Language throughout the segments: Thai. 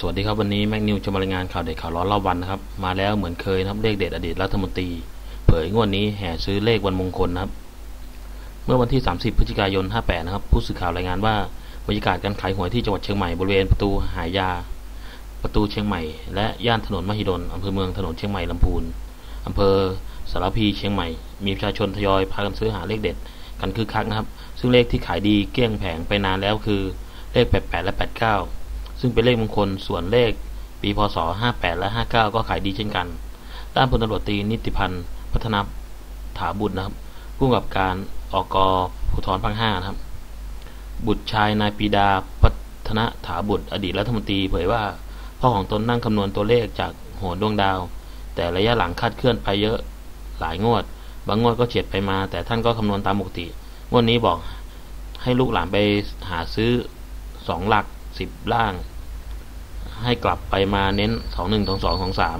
สวัสดีครับวันนี้แม็กนิวจะมารายงานข่าวเด็ดข่าวร้อนรอบวันนะครับ มาแล้วเหมือนเคยนะครับเลขเด็ดอดีตรัฐมนตรี เผยงวดนี้แห่ซื้อเลขวันมงคลนะครับ เมื่อวันที่ 30 พฤศจิกายน 58 นะครับ ผู้สื่อข่าวรายงานว่าบรรยากาศการขายหวยที่จังหวัดเชียงใหม่บริเวณประตูหายา ประตูเชียงใหม่ และย่านถนนมหิดลอำเภอเมืองถนนเชียงใหม่ลำพูนอำเภอสารพีเชียงใหม่ มีประชาชนทยอยพากันซื้อหาเลขเด็ดกันคึกคักนะครับ ซึ่งเลขที่ขายดีเกลี้ยงแผงไปนานแล้วคือเลข 88 และ 89 ซึ่งเป็นเลขมงคลส่วนเลขปีพศ 58 และ 59 ก็ขายดีเช่นกัน ด้านพลตำรวจตรีนิติพันธ์พัฒนาถาบุตรนะครับผู้กำกับการอกภูธรภาค5นะครับ บุตรชายนายปีดาพัฒนาถาบุตร อดีตรัฐมนตรีเผยว่า พ่อของตนนั่งคำนวณตัวเลขจากโหนดวงดาว แต่ระยะหลังคาดเคลื่อนไปเยอะหลายงวด บางงวดก็เฉียดไปมา แต่ท่านก็คำนวณตามปกติงวดนี้บอกให้ลูกหลานไปหาซื้อสองหลัก สิบล่าง ให้กลับไปมาเน้นสองหนึ่งสองสองสองสาม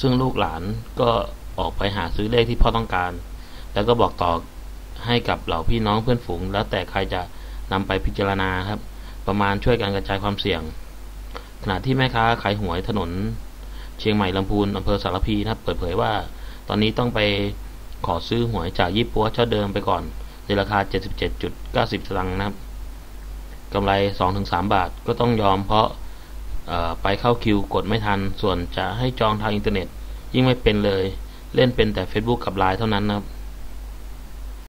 ซึ่งลูกหลานก็ออกไปหาซื้อเลขที่พ่อต้องการ แล้วก็บอกต่อให้กับเหล่าพี่น้องเพื่อนฝูง แล้วแต่ใครจะนำไปพิจารณาครับ ประมาณช่วยกันกระจายความเสี่ยง ขณะที่แม่ค้าขายหวยถนน เชียงใหม่ลำพูนอำเภอสารพีนะครับ เปิดเผยว่า ตอนนี้ต้องไปขอซื้อหวยจากยี่ปัวเช่าเดิมไปก่อนในราคา 77.90สตางค์นะครับ กำไร 2-3 บาทก็ต้องยอมเพราะไปเข้าคิวกดไม่ทัน ส่วนจะให้จองทางอินเทอร์เน็ต ยิ่งไม่เป็นเลย เล่นเป็นแต่ Facebook กับไลน์เท่านั้นนะครับ